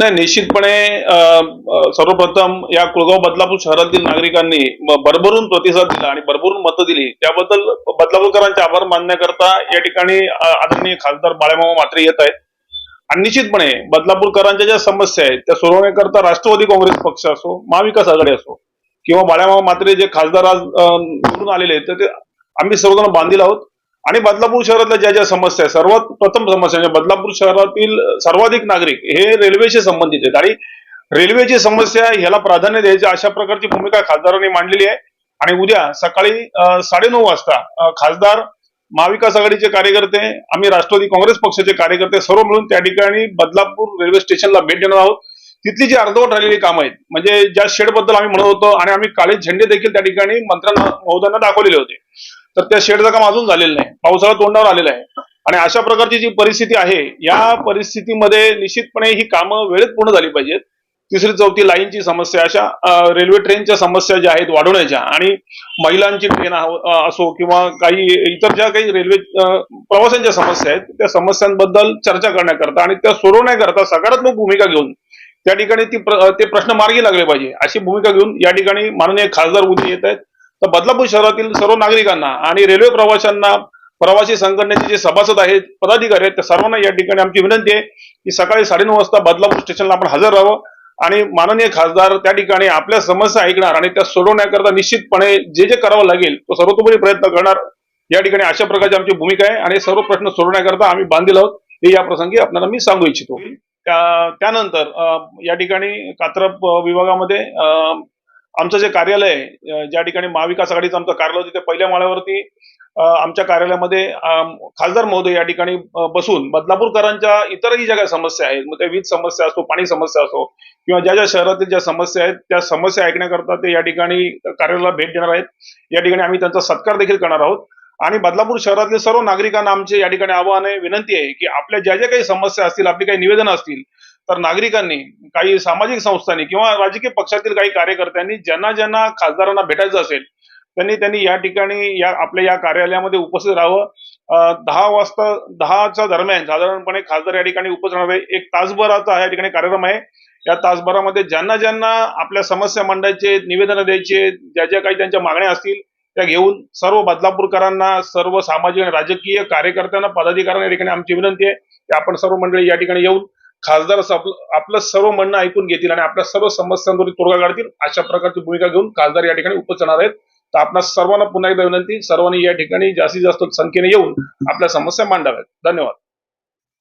नाही निश्चितपणे सर्वप्रथम या कुळगाव बदलापूर शहरातील नागरिकांनी भरभरून प्रतिसाद दिला आणि भरभरून मतं दिली. त्याबद्दल बदलापूरकरांचे आभार मानण्याकरता या ठिकाणी आदरणीय खासदार बाळेमामा मात्रे येत आहेत. आणि निश्चितपणे बदलापूरकरांच्या ज्या समस्या आहेत त्या सोडवण्याकरता राष्ट्रवादी काँग्रेस पक्ष असो महाविकास आघाडी असो किंवा बाळामामा मात्रे जे खासदार आज निवडून आलेले आहेत तर ते आम्ही सर्वजण बांधील आहोत. आणि बदलापूर शहरातल्या ज्या ज्या समस्या आहेत सर्वात प्रथम समस्या म्हणजे बदलापूर शहरातील सर्वाधिक नागरिक हे रेल्वेशी संबंधित आहेत. आणि रेल्वेची समस्या ह्याला प्राधान्य द्यायची अशा प्रकारची भूमिका खासदारांनी मांडलेली आहे. आणि उद्या सकाळी साडेनऊ वाजता खासदार महाविकास आघाडीचे कार्यकर्ते आम्ही राष्ट्रवादी काँग्रेस पक्षाचे कार्यकर्ते सर्व मिळून त्या ठिकाणी बदलापूर रेल्वे स्टेशनला भेट देणार आहोत. तिथली जी अर्धवट राहिलेली कामं आहेत म्हणजे ज्या शेडबद्दल आम्ही म्हणत होतो आणि आम्ही काळे झेंडे देखील त्या ठिकाणी मंत्र्यांना महोदयांना दाखवलेले होते. तर त्या शेडचं काम अजून झालेलं नाही. पावसाळा तोंडावर आलेला आहे. आणि अशा प्रकारची जी परिस्थिती आहे या परिस्थितीमध्ये निश्चितपणे ही कामं वेळेत पूर्ण झाली पाहिजेत. तिसरी चौथी लाईनची समस्या अशा रेल्वे ट्रेनच्या समस्या ज्या आहेत वाढवण्याच्या आणि महिलांची ट्रेन असो किंवा काही इतर ज्या काही रेल्वे प्रवाशांच्या समस्या आहेत त्या समस्यांबद्दल चर्चा करण्याकरता आणि त्या सोडवण्याकरता सकारात्मक भूमिका घेऊन त्या ठिकाणी ती प्र- ते प्रश्न मार्गी लागले पाहिजे. अशी भूमिका घेऊन या ठिकाणी माननीय खासदार उद्या येत आहेत. तर बदलापूर शहरातील सर्व नागरिकांना आणि रेल्वे प्रवाशांना प्रवासी संघटनेचे जे सभासद आहेत पदाधिकारी आहेत त्या सर्वांना या ठिकाणी आमची विनंती आहे की सकाळी साडेनऊ वाजता बदलापूर स्टेशनला आपण हजर राहावं. आणि माननीय खासदार त्या ठिकाणी आपल्या समस्या ऐकणार आणि त्या सोडवण्याकरता निश्चितपणे जे जे करावं लागेल तो सर्वतोपरी प्रयत्न करणार. या ठिकाणी अशा प्रकारची आमची भूमिका आहे आणि सर्व प्रश्न सोडवण्याकरता आम्ही बांधील आहोत. हे या प्रसंगी आपल्याला मी सांगू इच्छितो. त्यानंतर या ठिकाणी कात्रप विभागामध्ये अं, आमचं जे कार्यालय ज्या ठिकाणी महाविकास आघाडीचं आमचं कार्यालय होतं ते पहिल्या माळ्यावरती आमच्या कार्यालयामध्ये खासदार महोदय या ठिकाणी बसून बदलापूरकरांच्या इतरही ज्या काही समस्या आहेत मग त्या वीज समस्या असो पाणी समस्या असो किंवा ज्या ज्या शहरातील ज्या समस्या आहेत त्या समस्या ऐकण्याकरता ते या ठिकाणी कार्यालयाला भेट देणार आहेत. या ठिकाणी आम्ही त्यांचा सत्कार देखील करणार आहोत. आणि बदलापूर शहरातले सर्व नागरिकांना आमचे या ठिकाणी आवाहन आहे विनंती आहे की आपल्या ज्या ज्या काही समस्या असतील आपली काही निवेदनं असतील तर नागरिकांनी काही सामाजिक संस्थांनी किंवा राजकीय पक्षातील काही कार्यकर्त्यांनी ज्यांना ज्यांना खासदारांना भेटायचं असेल त्यांनी त्यांनी या ठिकाणी या आपल्या या कार्यालयामध्ये उपस्थित राहावं. दहा वाजता दहाच्या दरम्यान साधारणपणे खासदार या ठिकाणी उपस्थित राहणार आहे एक तासभराचा या ठिकाणी कार्यक्रम आहे. या तासभरामध्ये ज्यांना ज्यांना आपल्या समस्या मांडायचे निवेदनं द्यायचे ज्या ज्या काही त्यांच्या मागण्या असतील त्या घेऊन सर्व बदलापूरकरांना सर्व सामाजिक आणि राजकीय कार्यकर्त्यांना पदाधिकाऱ्यांना या ठिकाणी आमची विनंती आहे. की आपण सर्व मंडळी या ठिकाणी येऊन खासदार आपलं सर्व म्हणणं ऐकून घेतील आणि आपल्या सर्व समस्यांवर तोडगा काढतील अशा प्रकारची भूमिका घेऊन खासदार या ठिकाणी उपस्थित आहेत. तर आपल्या सर्वांना पुन्हा एकदा विनंती सर्वांनी या ठिकाणी जास्तीत जास्त संख्येने येऊन आपल्या समस्या मांडाव्यात. धन्यवाद.